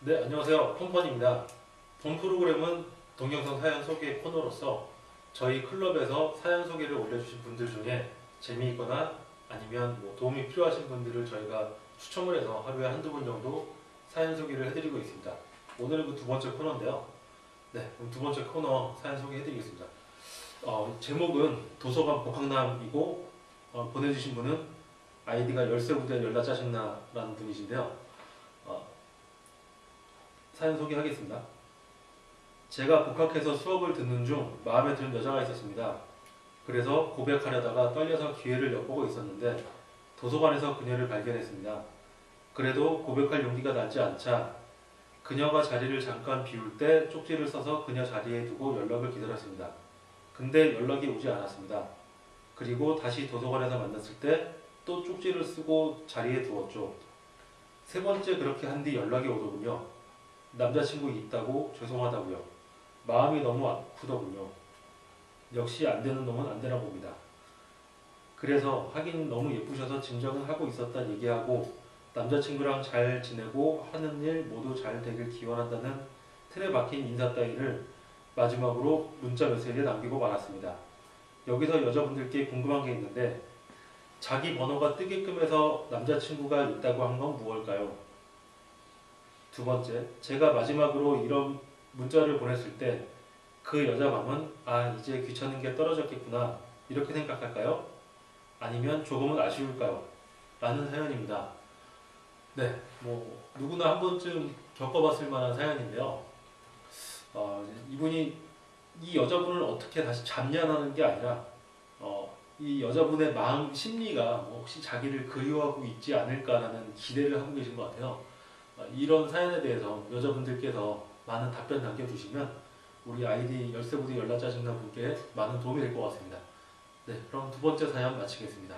네, 안녕하세요. 폰펀입니다. 본 프로그램은 동영상 사연 소개 코너로서 저희 클럽에서 사연 소개를 올려주신 분들 중에 재미있거나 아니면 뭐 도움이 필요하신 분들을 저희가 추첨을 해서 하루에 한두 분 정도 사연 소개를 해드리고 있습니다. 오늘은 그 두 번째 코너인데요. 네, 그럼 두 번째 코너 사연 소개해드리겠습니다. 어, 제목은 도서관 복학남이고 어, 보내주신 분은 아이디가 열쇠부대 열나 짜증나라는 분이신데요. 어, 사연 소개하겠습니다. 제가 복학해서 수업을 듣는 중 마음에 드는 여자가 있었습니다. 그래서 고백하려다가 떨려서 기회를 엿보고 있었는데 도서관에서 그녀를 발견했습니다. 그래도 고백할 용기가 나지 않자 그녀가 자리를 잠깐 비울 때 쪽지를 써서 그녀 자리에 두고 연락을 기다렸습니다. 근데 연락이 오지 않았습니다. 그리고 다시 도서관에서 만났을 때 또 쪽지를 쓰고 자리에 두었죠. 세 번째 그렇게 한 뒤 연락이 오더군요. 남자친구 있다고 죄송하다고요. 마음이 너무 아프더군요. 역시 안 되는 놈은 안 되나 봅니다. 그래서 하긴 너무 예쁘셔서 짐작은 하고 있었다 얘기하고 남자친구랑 잘 지내고 하는 일 모두 잘 되길 기원한다는 틀에 박힌 인사 따위를 마지막으로 문자 메시지에 남기고 말았습니다. 여기서 여자분들께 궁금한 게 있는데 자기 번호가 뜨게끔 해서 남자친구가 있다고 한 건 무엇일까요? 두 번째, 제가 마지막으로 이런 문자를 보냈을 때 그 여자 마음은 아 이제 귀찮은 게 떨어졌겠구나 이렇게 생각할까요? 아니면 조금은 아쉬울까요? 라는 사연입니다. 네, 뭐 누구나 한 번쯤 겪어봤을 만한 사연인데요. 어, 이분이 이 여자분을 어떻게 다시 잡냐는 게 아니라 어, 이 여자분의 마음 심리가 뭐 혹시 자기를 그리워하고 있지 않을까라는 기대를 하고 계신 것 같아요. 어, 이런 사연에 대해서 여자분들께서 많은 답변 남겨주시면 우리 아이디 열쇠부대 연락 짜증나 분께 많은 도움이 될 것 같습니다. 네, 그럼 두 번째 사연 마치겠습니다.